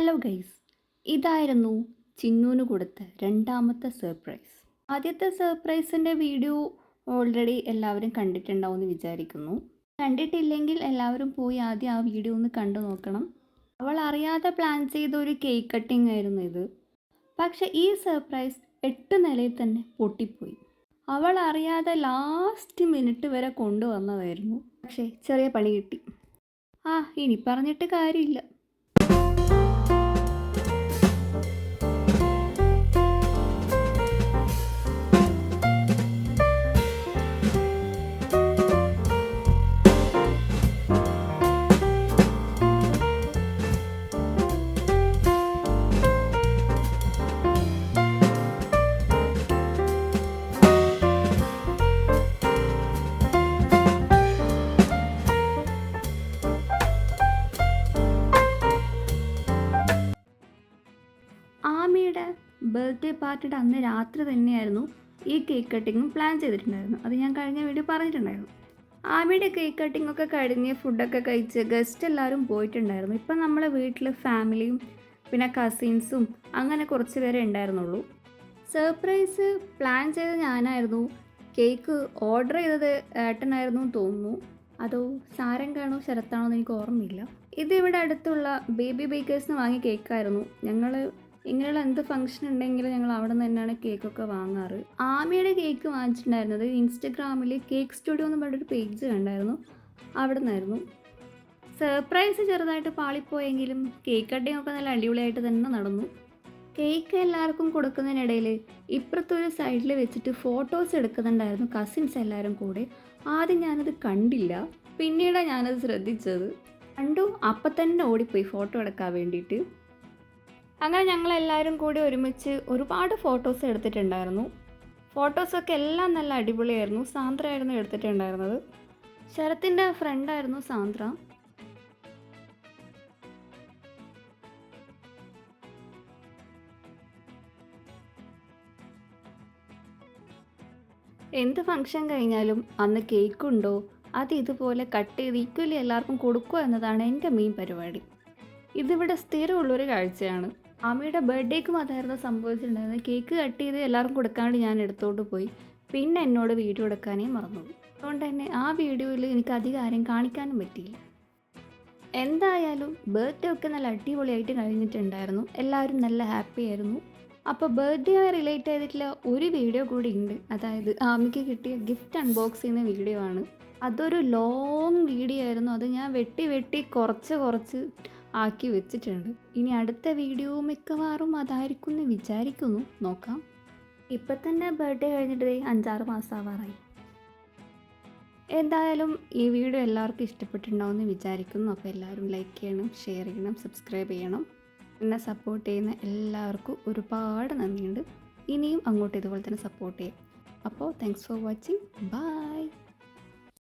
Hello guys ഇതായിരുന്നു ചിന്നൂന് കൊടുത്ത രണ്ടാമത്തെ സർപ്രൈസ് ആദ്യത്തെ സർപ്രൈസിന്റെ വീഡിയോ ഓൾറെഡി എല്ലാവരും കണ്ടിട്ടുണ്ടാവുമെന്ന് വിചാരിക്കുന്നു. കണ്ടിട്ടില്ലെങ്കിൽ എല്ലാവരും പോയി ആദ്യം ആ വീഡിയോ ഒന്ന് കണ്ടു നോക്കണം. അവൾ അറിയാതെ പ്ലാൻ ചെയ്ത ഒരു കേക്ക് കട്ടിംഗ് ആയിരുന്നു ഇത്. പക്ഷെ ഈ സർപ്രൈസ് എട്ട് നിലയിൽ തന്നെ പൊട്ടിപ്പോയി. അവൾ അറിയാതെ ലാസ്റ്റ് മിനിറ്റ് വരെ കൊണ്ടുവന്നതായിരുന്നു. പക്ഷേ ചെറിയ പണി കിട്ടി. ആ ഇനി പറഞ്ഞിട്ട് കാര്യമില്ല. ബർത്ത്ഡേ പാർട്ടിയുടെ അന്ന് രാത്രി തന്നെയായിരുന്നു ഈ കേക്ക് കട്ടിങ്ങും പ്ലാൻ ചെയ്തിട്ടുണ്ടായിരുന്നു. അത് ഞാൻ കഴിഞ്ഞ വീഡിയോ പറഞ്ഞിട്ടുണ്ടായിരുന്നു. ആമിയുടെ കേക്ക് കട്ടിംഗ് ഒക്കെ കഴിഞ്ഞ് ഫുഡൊക്കെ കഴിച്ച് ഗസ്റ്റ് എല്ലാവരും പോയിട്ടുണ്ടായിരുന്നു. ഇപ്പം നമ്മളെ വീട്ടിൽ ഫാമിലിയും പിന്നെ കസിൻസും അങ്ങനെ കുറച്ച് പേരെ ഉണ്ടായിരുന്നുള്ളൂ. സർപ്രൈസ് പ്ലാൻ ചെയ്തത് ഞാനായിരുന്നു. കേക്ക് ഓർഡർ ചെയ്തത് ഏട്ടനായിരുന്നു തോന്നുന്നു. അതോ സാരംഗാണോ ശരത്താണോ എന്ന് എനിക്ക് ഓർമ്മയില്ല. ഇത് ഇവിടെ അടുത്തുള്ള ബേബി ബേക്കേഴ്സിന് വാങ്ങിയ കേക്കായിരുന്നു. ഞങ്ങൾ ഇങ്ങനെയുള്ള എന്ത് ഫംഗ്ഷൻ ഉണ്ടെങ്കിലും ഞങ്ങൾ അവിടെ നിന്ന് തന്നെയാണ് കേക്കൊക്കെ വാങ്ങാറ്. ആമയുടെ കേക്ക് വാങ്ങിച്ചിട്ടുണ്ടായിരുന്നത് ഇൻസ്റ്റഗ്രാമിൽ കേക്ക് സ്റ്റുഡിയോ എന്ന് പറഞ്ഞൊരു പേജ് കണ്ടായിരുന്നു. അവിടെ നിന്നായിരുന്നു സർപ്രൈസ് ചെറുതായിട്ട് പാളിപ്പോയെങ്കിലും കേക്ക് കട്ടിംഗ് ഒക്കെ നല്ല അടിപൊളിയായിട്ട് തന്നെ നടന്നു. കേക്ക് എല്ലാവർക്കും കൊടുക്കുന്നതിനിടയിൽ ഇപ്പുറത്തൊരു സൈഡിൽ വെച്ചിട്ട് ഫോട്ടോസ് എടുക്കുന്നുണ്ടായിരുന്നു കസിൻസ് എല്ലാവരും കൂടെ. ആദ്യം ഞാനത് കണ്ടില്ല. പിന്നീടാണ് ഞാനത് ശ്രദ്ധിച്ചത്. കണ്ടു. അപ്പം തന്നെ ഓടിപ്പോയി ഫോട്ടോ എടുക്കാൻ വേണ്ടിയിട്ട്. അങ്ങനെ ഞങ്ങളെല്ലാവരും കൂടി ഒരുമിച്ച് ഒരുപാട് ഫോട്ടോസ് എടുത്തിട്ടുണ്ടായിരുന്നു. ഫോട്ടോസൊക്കെ എല്ലാം നല്ല അടിപൊളിയായിരുന്നു. സാന്ദ്ര ആയിരുന്നു എടുത്തിട്ടുണ്ടായിരുന്നത്. ശരത്തിന്റെ ഫ്രണ്ടായിരുന്നു സാന്ദ്ര. എന്ത് ഫംഗ്ഷൻ കഴിഞ്ഞാലും അന്ന് കേക്കുണ്ടോ അത് ഇതുപോലെ കട്ട് ചെയ്ത് ഈക്വലി എല്ലാവർക്കും കൊടുക്കുക എന്നതാണ് എന്റെ മെയിൻ പരിപാടി. ഇതിവിടെ സ്ഥിരമുള്ളൊരു കാഴ്ചയാണ്. അമ്മയുടെ ബർത്ത്ഡേക്കും അതായിരുന്നു സംഭവിച്ചിട്ടുണ്ടായിരുന്നത്. കേക്ക് കട്ട് ചെയ്ത് എല്ലാവർക്കും കൊടുക്കാണ്ട് ഞാൻ എടുത്തോണ്ട് പോയി. പിന്നെ എന്നോട് വീഡിയോ എടുക്കാനേ മറന്നു അതുകൊണ്ട് തന്നെ ആ വീഡിയോയിൽ എനിക്ക് അധികം ആരെയും കാണിക്കാനും പറ്റിയില്ല. എന്തായാലും ബർത്ത്ഡേ ഒക്കെ നല്ല അടിപൊളിയായിട്ട് കഴിഞ്ഞിട്ടുണ്ടായിരുന്നു. എല്ലാവരും നല്ല ഹാപ്പി ആയിരുന്നു. അപ്പോൾ ബർത്ത്ഡേ റിലേറ്റ് ചെയ്തിട്ടുള്ള ഒരു വീഡിയോ കൂടി ഉണ്ട്. അതായത് ആമിക്ക് കിട്ടിയ ഗിഫ്റ്റ് അൺബോക്സ് ചെയ്യുന്ന വീഡിയോ ആണ്. അതൊരു ലോങ് വീഡിയോ ആയിരുന്നു. അത് ഞാൻ വെട്ടി വെട്ടി കുറച്ച് കുറച്ച് ആക്കി വെച്ചിട്ടുണ്ട്. ഇനി അടുത്ത വീഡിയോ മിക്കവാറും അതായിരിക്കും എന്ന് വിചാരിക്കുന്നു. നോക്കാം. ഇപ്പം തന്നെ ബർത്ത്ഡേ കഴിഞ്ഞിട്ട് അഞ്ചാറ് മാസമാവാറായി എന്തായാലും ഈ വീഡിയോ എല്ലാവർക്കും ഇഷ്ടപ്പെട്ടിട്ടുണ്ടാവുമെന്ന് വിചാരിക്കുന്നു. അപ്പോൾ എല്ലാവരും ലൈക്ക് ചെയ്യണം ഷെയർ ചെയ്യണം സബ്സ്ക്രൈബ് ചെയ്യണം. എന്നെ സപ്പോർട്ട് ചെയ്യുന്ന എല്ലാവർക്കും ഒരുപാട് നന്ദിയുണ്ട്. ഇനിയും അങ്ങോട്ട് ഇതുപോലെ തന്നെ സപ്പോർട്ട് ചെയ്യും. അപ്പോൾ താങ്ക്സ് ഫോർ വാച്ചിങ് ബൈ